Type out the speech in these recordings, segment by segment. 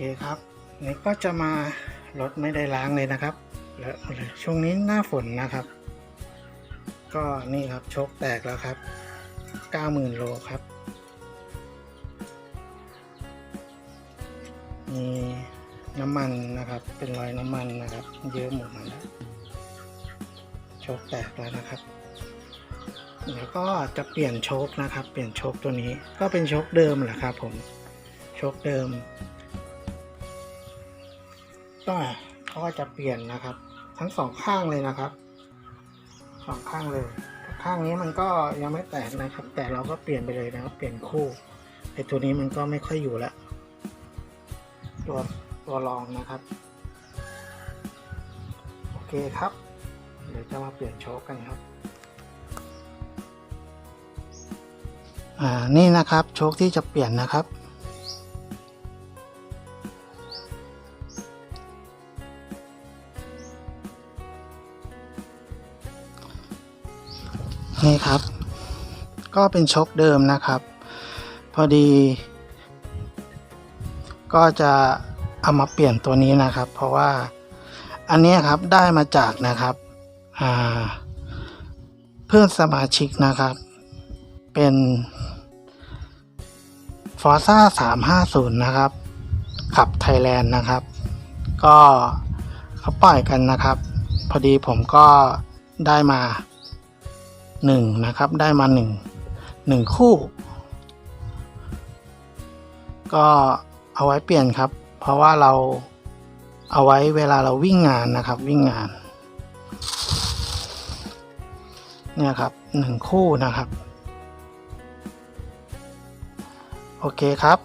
เคครับนี่ก็จะมารถไม่ได้ล้างเลยนะครับแล้วช่วงนี้หน้าฝนนะครับ ก็นี่ครับโชคแตกแล้วครับ 90,000 โลครับ มีน้ำมันนะครับ เป็นรอยน้ำมันนะครับ เยอะหมดแล้วโชคแตกแล้วนะครับเดี๋ยวก็จะเปลี่ยนโชคนะครับ เปลี่ยนโชคตัวนี้ก็เป็นโชคเดิมแหละครับผมโชคเดิม ก็เขาก็จะเปลี่ยนนะครับ ทั้งสองข้างเลยนะครับสองข้างเลย ข้างนี้มันก็ยังไม่แตกนะครับ แต่เราก็เปลี่ยนไปเลยนะครับ เปลี่ยนคู่ไอ้ตัวนี้มันก็ไม่ค่อยอยู่แล้วตัวตัวรองนะครับ โอเคครับ เดี๋ยวจะมาเปลี่ยนโชคกันครับอ่านี่นะครับโชคที่จะเปลี่ยนนะครับ นี่ครับ ก็เป็นชกเดิมนะครับ พอดี ก็จะเอามาเปลี่ยนตัวนี้นะครับ เพราะว่าอันนี้ครับได้มาจากนะครับเพื่อนสมาชิกนะครับ เป็น f o r z a 350นะครับขับไทยแลนด์นะครับ ก็เขาปล่อยกันนะครับ พอดีผมก็ได้มา หนึ่งนะครับได้มาหนึ่งหนึ่งคู่ ก็เอาไว้เปลี่ยนครับ เพราะว่าเราเอาไว้เวลาเราวิ่งงานนะครับวิ่งงานเนี่ยครับหนึ่งคู่นะครับ โอเคครับ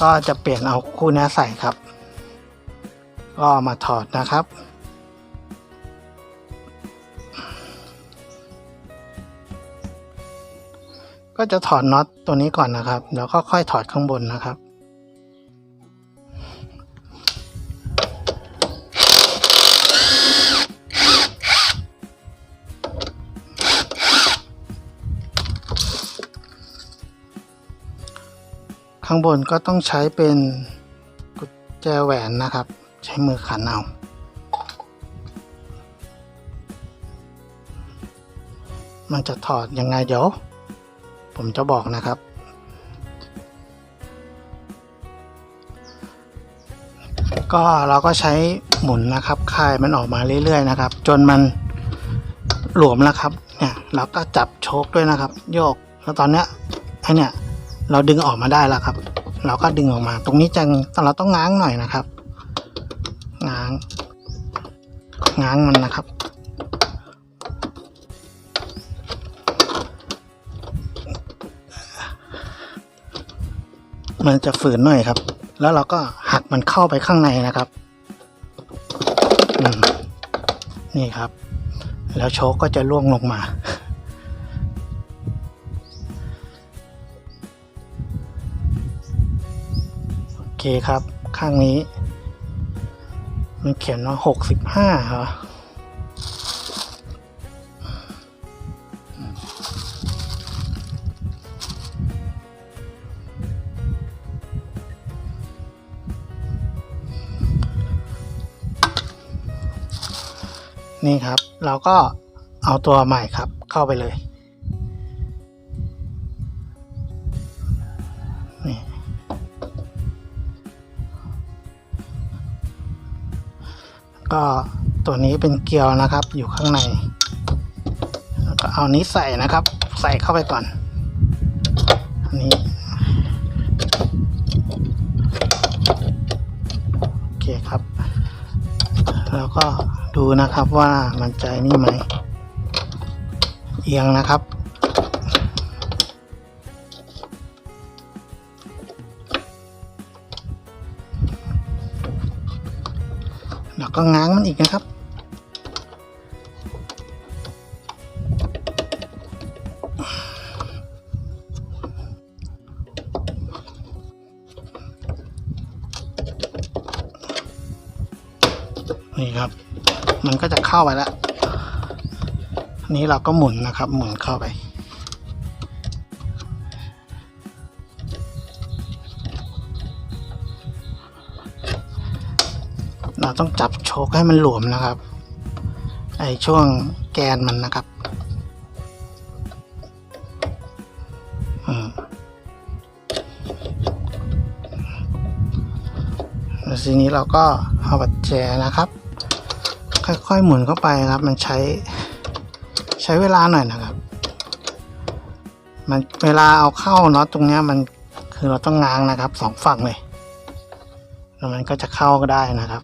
ก็จะเปลี่ยนเอาคู่นี้ใส่ครับ ก็มาถอดนะครับ ก็จะถอดน็อตตัวนี้ก่อนนะครับแล้วก็ค่อยถอดข้างบนนะครับ ข้างบนก็ต้องใช้เป็นกุญแจแหวนนะครับ ใช้มือขันเอามันจะถอดยังไงเดี๋ยว ผมจะบอกนะครับ ก็เราก็ใช้หมุนนะครับคลายมันออกมาเรื่อยๆนะครับ จนมันหลวมแล้วครับเนี่ยเราก็จับโชคด้วยนะครับ โยกแล้วตอนเนี้ยไอเนี่ยเราดึงออกมาได้แล้วครับ เราก็ดึงออกมา ตรงนี้จะเราต้องง้างหน่อยนะครับ ง้าง ง้างมันนะครับ มันจะฝืนหน่อยครับ แล้วเราก็หักมันเข้าไปข้างในนะครับนี่ครับ แล้วโชคก็จะล่วงลงมาโอเคครับ ข้างนี้ มันเขียนว่าหกสิบห้าเหรอ นี่ครับ เราก็เอาตัวใหม่ครับเข้าไปเลยนี่ก็ตัวนี้เป็นเกลียวนะครับ อยู่ข้างในแล้วก็เอานี้ใส่นะครับ ใส่เข้าไปก่อนอันนี้ แล้วก็ดูนะครับว่ามันใจนี่ไหม เอียงนะครับ แล้วก็ง้างมันอีกนะครับ นี่ครับ มันก็จะเข้าไปแล้วนี้เราก็หมุนนะครับ หมุนเข้าไป เราต้องจับโชคให้มันหลวมนะครับ ไอช่วงแกนมันนะครับอืมทีนี้เราก็เอาบัดแจนะครับ ค่อยๆหมุนเข้าไปครับ มันใช้ใช้เวลาหน่อยนะครับ มันเวลาเอาเข้าน็อตตรงเนี้ยมันคือเราต้องง้างนะครับสองฝั่งเลยแล้วมันก็จะเข้าก็ได้นะครับ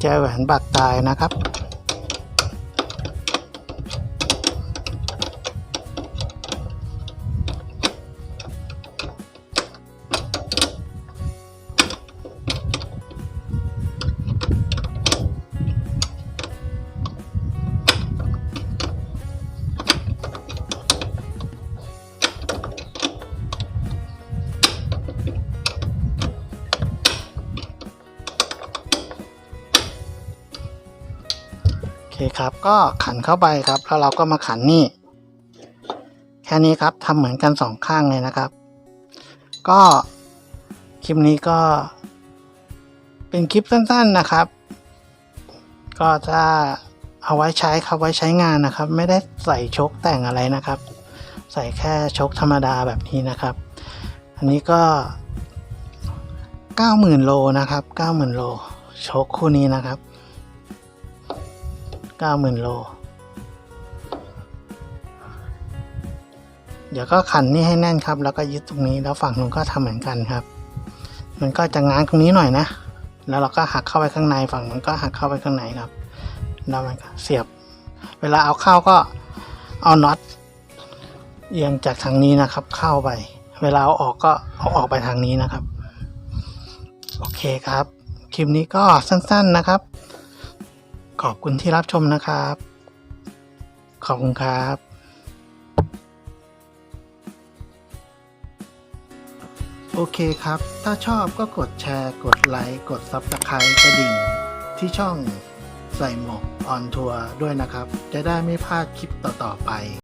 แจแหวนบาดตายนะครับ คครับ ก็ขันเข้าไปครับแล้วเราก็มาขันนี่ แค่นี้ครับทำเหมือนกันสองข้างเลยนะครับ ก็คลิปนี้ก็ เป็นคลิปสั้นๆนะครับ ก็จะเอาไว้ใช้ครับไว้ใช้งานนะครับ ไม่ได้ใส่ชกแต่งอะไรนะครับ ใส่แค่ชกธรรมดาแบบนี้นะครับ อันนี้ก็ 90,000 โลนะครับ 90,000 โลชกคู่นี้นะครับ เก้าหมื่นโล เดี๋ยวก็ขันนี่ให้แน่นครับ แล้วก็ยึดตรงนี้แล้วฝั่งนู้นก็ทำเหมือนกันครับ มันก็จะง้างตรงนี้หน่อยนะ แล้วเราก็หักเข้าไปข้างในฝั่งมันก็หักเข้าไปข้างในครับแล้วมันก็เสียบ เวลาเอาเข้าก็เอาน็อตเอียงจากทางนี้นะครับ เข้าไป เวลาเอาออกก็เอาออกไปทางนี้นะครับ โอเคครับ คลิปนี้ก็สั้นๆนะครับ ขอบคุณที่รับชมนะครับ ขอบคุณครับโอเคครับ ถ้าชอบก็กดแชร์ กดไลค์ กด Subscribe กระดิ่ง ที่ช่องใส่หมวกออนทัวร์ด้วยนะครับ จะได้ไม่พลาดคลิปต่อ ๆ ไป